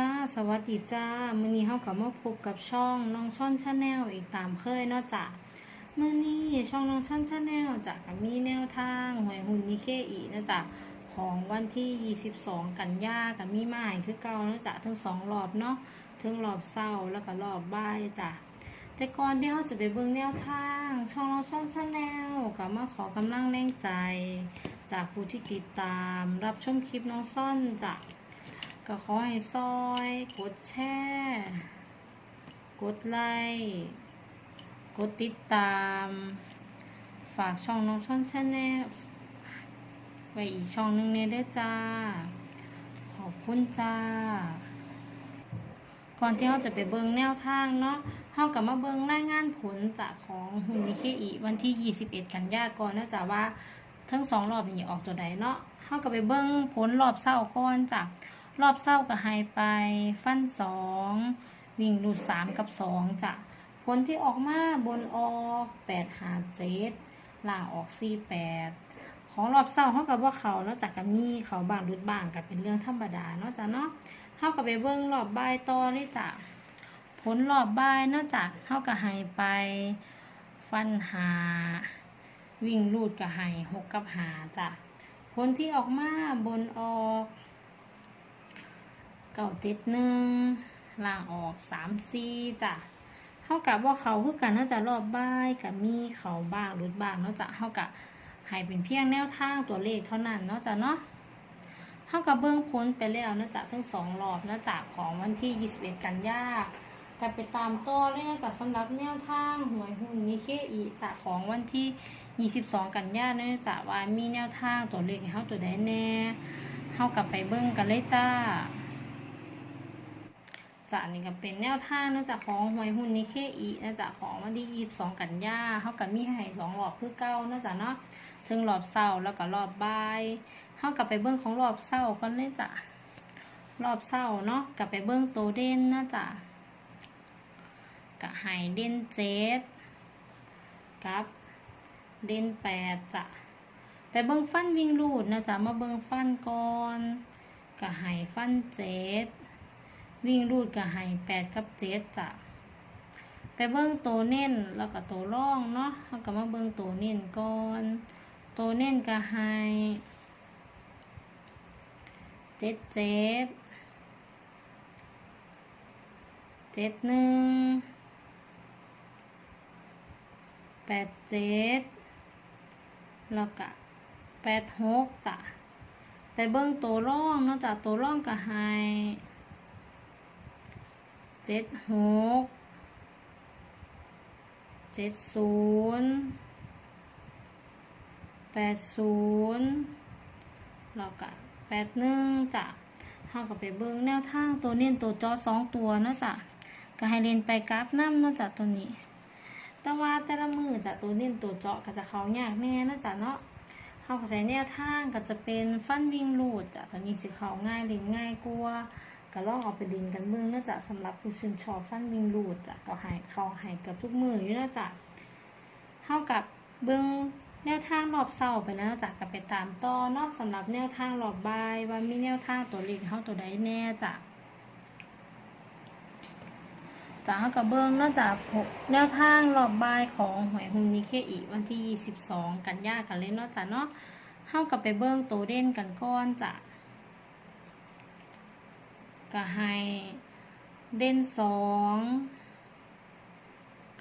จ้า สวัสดีจ้า มื้อนี้เฮาก็มาพบกับช่องน้องช่อนชาแนลอีกตามเคยเนาะจ้ะมื้อนี้ช่องน้องช่อนชาแนลจะก็มีแนวทางหวยหุ่นนิเคอีนะจ้ะของวันที่ 22 กันยาก็มีมาให้คือเก่าเนาะจ้ะทั้งสองรอบเนาะทั้งรอบเช้าแล้วก็รอบบ่ายจ้ะแต่ก่อนที่เฮาจะไปเบิ่งแนวทาง ช่องน้องช่อนชาแนลก็มาขอกำลังแรงใจ จากผู้ที่ติดตามรับชมคลิปน้องซ่อนจ้ะ ก็ขอให้ซอย กดแชร์กดไลค์กดติดตาม ฝากช่องน้องช่อนชาแนลไว้อีกช่องหนึงเนี่ยด้วยจ้า ขอบคุณจ้า ก่อนที่เราจะไปเบิงแนวทางเนาะเรากลับมาเบิงรายงานผลจากของหุ่นนิเคอีวันที่ 21 กันยายนนะจ๊ะว่าทั้งสองรอบนี้ออกตัวใดเนาะเราก็ไปเบิงผลรอบเศร้าก่อนจ้ะ รอบเศร้าก็ให้ไป ฟันสองวิ่งรูดสามกับสองจ้ะผลที่ออกมาบนออกแปดหาเจ็ดล่างออกสี่แปดของรอบเศร้าเขากับว่าเขาเนาะจากกับมีเขาบางรุดบางกับเป็นเรื่องธรรมดาเนาะจ้ะเนาะเขากับไปเบิ้งรอบบ่ายต่อเลยจ้ะผลรอบบ่ายเนาะจ้ะเขากับให้ไป ฟันหา วิ่งรูดกับให้หกกับหาจ้ะผลที่ออกมาบนออก เก้าเจ็ดหนึ่งล่างออกสามสี่จ้ะเท่ากับว่าเขาคือกันน่าจะรอบบ่ายกับมีเขาบ้างรุดบ้างเนาะจ้ะเท่ากับให้เป็นเพียงแนวทางตัวเลขเท่านั้นเนาะจ้ะเนาะเท่ากับเบื้องพ้นไปแล้วนาะจ้ะทั้งสองรอบนาะจ้ะของวันที่ 21 กันยากันไปตามต่อเลยเนาจะสำหรับแนวทางหวยหุ้นนิเคอีจากของวันที่ 22 กันยาเนาะจ้ะว่ามีแนวทางตัวเลขให้เฮาตัวใดแน่เฮากลับไปเบิ่งกันเลยจ้า จะนี่ก็เป็นแนวท่าเนื่องจากของหวยหุ้นนิเคอีเนื่องจากของวันที่22กันยาเขากับมีให้สองรอบคือเก้าเนื่องจากเนาะซึ่งรอบเศร้าแล้วก็รอบบ่ายเขากับไปเบิ้งของรอบเศร้ากันเลยจ้ะรอบเศร้าเนาะกับไปเบิ้งโตวเด่นเนะจ้ะกับไฮเด่นเจ็ดกับเด่นแปดจ้ะไปเบิ้งฟันวิ่งรูดนะจ๊ะมาเบิ้งฟันก่อนกับไฮฟันเจ็ด วิ่งรูดกับไฮแปดกับเจ็ดจ้ะไปเบิ้งตัวเน้นแล้วก็ตัวร่องเนาะแล้วก็มาเบิ้งตัวเน้นก่อนตัวเน้นกับไฮเจ็ดเจ็ดเจ็ดหนึ่งแปดเจ็ดแล้วก็แปดหกจ้ะไปเบิ้งตัวร่องเนาะจ้ะตัวร่องกับไฮ เจ็ดหกเจ็ดศูนย์แปดศูนย์แล้วก็แปดหนึ่งจ้ะเท่ากับไปเบิ้งแนวทางตัวเน้นตัวจอสองตัวนะจ้ะก็ให้เรียนไปกราฟน้ำนะจ้ะตัวนี้ แต่ว่าแต่ละมือจ้ะตัวเน้นตัวเจาะก็จะเขายากแน่นะจ้ะเนาะเขาก็ใช้แนวทางก็จะเป็นฟันวิ่งลูดจ้ะตัวนี้สิเขาง่ายเรียนง่ายกว่า ก็ลองเอาไปลินกันเบิ่งเนื่องจากสำหรับผู้ชื่นชอบฟันวิงรูดจ้ะก็ให้เขาให้กับทุกมืออยู่เนื่องจากเท่ากับเบิ่งแนวทางรอบเศร้าไปแล้วจากกับไปตามต่อนอกสำหรับแนวทางรอบบ่ายว่ามีแนวทางตัวเลขเขาตัวใดแน่จ้ะจากเขากับเบิ่งนอกจากแนวทางรอบบ่ายของหวยฮุนนิเคอีวันที่ 22 กันยากันเลยเนาะจ้ะเนาะเข้ากับไปเบิ่งตัวเด่นกันก้อนจ้ะ ก็ให้เด่นสอง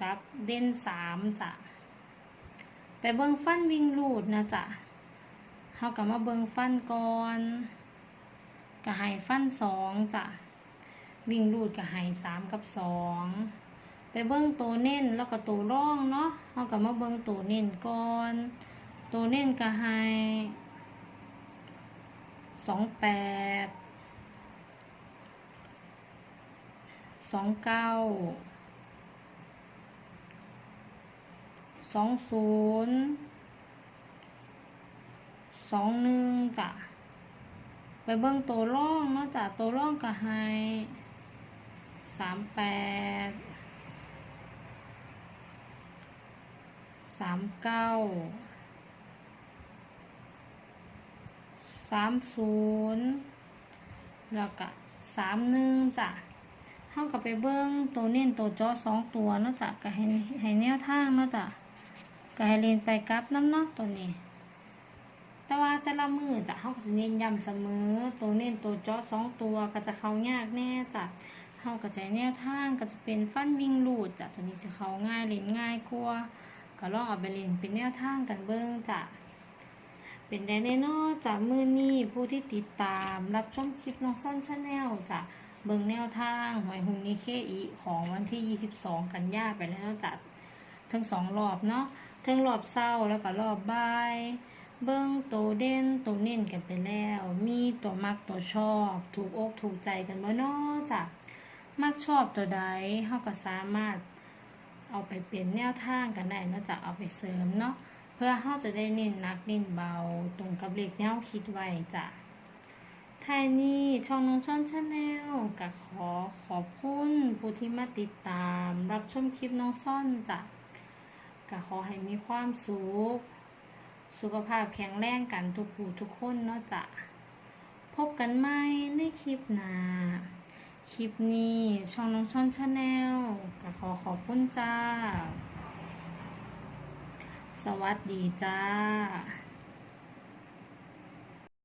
กับเด่นสามจ้ะไปเบิ้งฟันวิ่งรูดนะจ้ะเขากับมาเบิ้งฟันก่อนก็ให้ฟันสองจ้ะวิ่งรูดก็ให้สามกับสองไปเบิ้งตัวเน้นแล้วก็ตัวร่องเนาะเขากับมาเบิ้งตัวเน้นก่อนตัวเน้นก็ให้สองแปด องเก้าสองศูนย์สองหนึ่งจ้ะไปเบิ่งตัวร่องเนาะจ้ะตัวร่องก็ให้สามแปดสามเก้าสามศูนย์แล้วก็สามหนึ่งจ้ะ เฮาก็ไปเบิ่งตัวเน้นตัวจอสองตัวนาะจ้ะก็ให้ให้แนวทางนาะจ้ะก็ให้เรียนไปกับน้ำเนาะตัวนี้ แต่ว่าแต่ละมือจะเฮาก็สิเน้นย้ำเสมอ ตัวเน้นตัวจาะสองตัวก็จะเข้ายากแน่จ้ะเฮาก็จแนวทางก็จะเป็นฟันวิ่งลูดจ้ะตัวนี้สิเข้าง่ายเล่นง่ายกว่าก็ลองเอาไปเล่นเป็นแนวทางกันเบิ่งจ้ะเป็นได้แน่นอนจ้ะมื้อนี้ผู้ที่ติดตามรับชมคลิปน้องซ่อนชาแนลจ้ะ เบิงแนวทางหวยหุ่นนิเคอีของวันที่ 22 กันยาไปแล้วจ้ะทั้งสองรอบเนาะทั้งรอบเช้าแล้วก็รอบบ่าย เบิ้งตัวเด่นตัวเน้นกันไปแล้ว มีตัวมักตัวชอบ ถูกอกถูกใจกันบ่เนาะจ้ะมักชอบตัวใดเฮาก็สามารถเอาไปเป็นแนวทางกันได้เนาะจ้ะเอาไปเสริมเนาะเพื่อเฮาจะได้เน้นหนักเน้นเบา ตรงกับเลขแนวคิดไว้จ้ะ ท้ายนี้ช่องน้องช่อนชาแนลก็ขอขอบคุณผู้ที่มาติดตาม รับชมคลิปน้องซ่อนจ้ะก็ขอให้มีความสุขสุขภาพแข็งแรงกันทุกผู้ทุกคนเนาะจ้ะพบกันใหม่ในคลิปหน้าคลิปนี้ช่องน้องช่อนชาแนลก็ขอขอบคุณจ้า สวัสดีจ้า